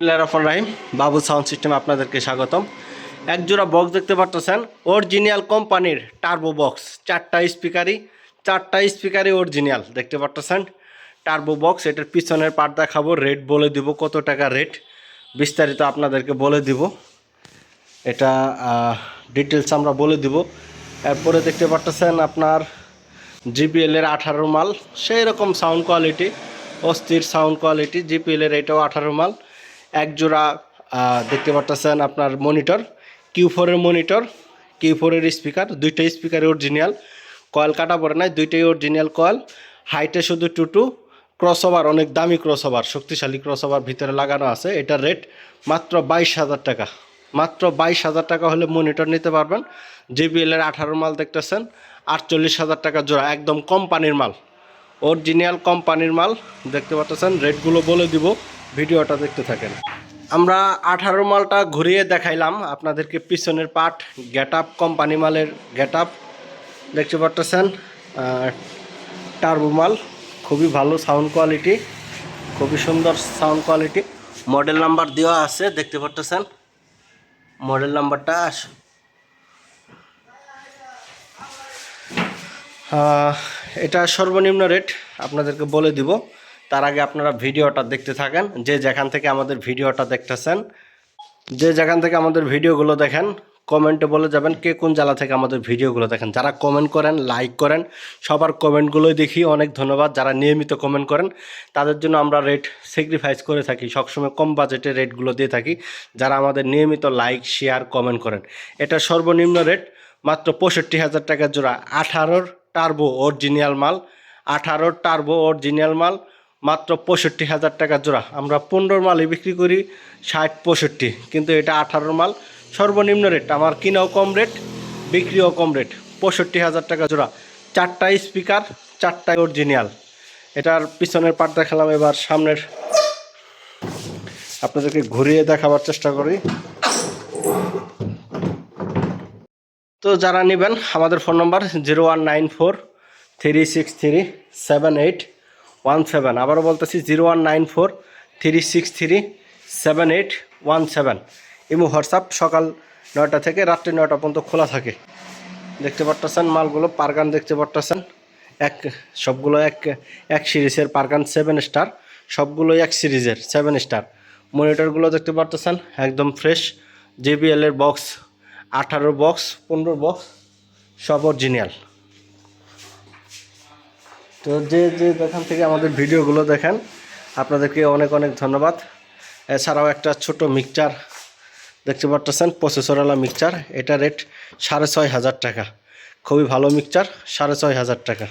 রহমান রাহিম। বাবু sound system আপনাদেরকে স্বাগতম। এক জোড়া বক্স দেখতে পাচ্ছেন অরিজিনাল কোম্পানির টার্বো বক্স চারটা স্পিকারই চারটা স্পিকারই অরিজিনাল দেখতে পাচ্ছেন টার্বো বক্স এটার পিছনের পার্ট দেখাবো। রেট বলে দিব কত টাকা রেট বিস্তারিত আপনাদেরকে বলে দিব। এটা ডিটেলস আমরা বলে দিব। এরপরে দেখতে পাচ্ছেন আপনার জিপিএল এর আঠারো মাল। সেই রকম সাউন্ড কোয়ালিটি অস্থির সাউন্ড কোয়ালিটি জিপিএল এর এটাও আঠারো মাল। এক জোড়া দেখতে পারতেছেন আপনার মনিটর কিউ ফোরের মনিটর কিউ ফোরের স্পিকার দুইটাই স্পিকার অরিজিনাল কয়েল কাটা পড়ে নাই, দুইটাই অরিজিনাল কয়েল হাইটে শুধু টুটু ক্রসওভার অনেক দামি ক্রসওভার শক্তিশালী ক্রসওভার ভিতরে লাগানো আছে, এটার রেট মাত্র বাইশ হাজার টাকা। মাত্র বাইশ হাজার টাকা হলে মনিটর নিতে পারবেন এর আঠারো মাল দেখতেছেন, আটচল্লিশ হাজার টাকা জোড়া, একদম কোম্পানির মাল। অরিজিনাল কোম্পানির মাল, দেখতে পাচ্ছেন রেটগুলো বলে দিব। ভিডিওটা দেখতে থাকেন। আমরা আঠারো মালটা ঘুরিয়ে দেখাইলাম। আপনাদেরকে পিছনের পার্ট গেট আপ কোম্পানি মালের গেট আপ দেখতে পারতেছেন টার্বো মাল, খুবই ভালো সাউন্ড কোয়ালিটি খুবই সুন্দর সাউন্ড কোয়ালিটি মডেল নাম্বার দেওয়া আছে, দেখতে পারতেছেন। মডেল নাম্বারটা আস- এটা সর্বনিম্ন রেট আপনাদেরকে বলে দিব। তার আগে আপনারা ভিডিওটা দেখতে থাকেন। যে যেখান থেকে আমাদের ভিডিওটা দেখতেছেন, যে যেখান থেকে আমাদের ভিডিওগুলো দেখেন, কমেন্টে বলে যাবেন কে কোন জেলা থেকে আমাদের ভিডিওগুলো দেখেন। যারা কমেন্ট করেন, লাইক করেন, সবার কমেন্টগুলোই দেখি। অনেক ধন্যবাদ। যারা নিয়মিত কমেন্ট করেন, তাদের জন্য আমরা রেট স্যাক্রিফাইস করে থাকি। সবসময় কম বাজেটে রেটগুলো দিয়ে থাকি। যারা আমাদের নিয়মিত লাইক, শেয়ার, কমেন্ট করেন, এটা সর্বনিম্ন রেট মাত্র পঁয়ষট্টি হাজার টাকা জোড়া। আঠারোর টার্বো অরিজিনাল মাল, আঠারোর টার্বো অরিজিনাল মাল মাত্র পঁয়ষট্টি হাজার টাকা জোড়া। আমরা পনেরোর মালই বিক্রি করি, ষাট, পঁয়ষট্টি। কিন্তু এটা আঠারোর মাল। সর্বনিম্ন রেট, আমার কিনাও কম রেট, বিক্রিও কম রেট। পঁয়ষট্টি হাজার টাকা জোড়া। চারটা স্পিকার চারটাই অরিজিনাল। এটার পিছনের পার্ট দেখালাম, এবার সামনের। আপনাদেরকে ঘুরিয়ে দেখাবার চেষ্টা করি। তো যারা নেবেন, আমাদের phone number zero one nine four three six three seven eight one seven আবারও বলতেছি zero one nine four three six three seven eight one seven imo, WhatsApp, সকাল নয়টা থেকে রাত্রি নয়টা পর্যন্ত খোলা থাকে। দেখতে পারতেছেন মালগুলো, পারগান দেখতে পারতেছেন। এক, সবগুলো এক এক সিরিজের পারগান সেভেন স্টার সবগুলো এক সিরিজের সেভেন স্টার মনিটরগুলো দেখতে পারতেছেন, একদম ফ্রেশ জেবিএল এর বক্স আঠারো বক্স পনেরো বক্স সব অরিজিনাল তো যে যে যেখান থেকে আমাদের ভিডিওগুলো দেখেন, আপনাদেরকে অনেক অনেক ধন্যবাদ। এছাড়াও একটা ছোট মিক্সচার দেখতে পারতেছেন প্রসেসরওয়ালা মিক্সচার। এটা রেট সাড়ে ছয় হাজার টাকা। খুবই ভালো মিক্সচার, সাড়ে ছয় হাজার টাকা।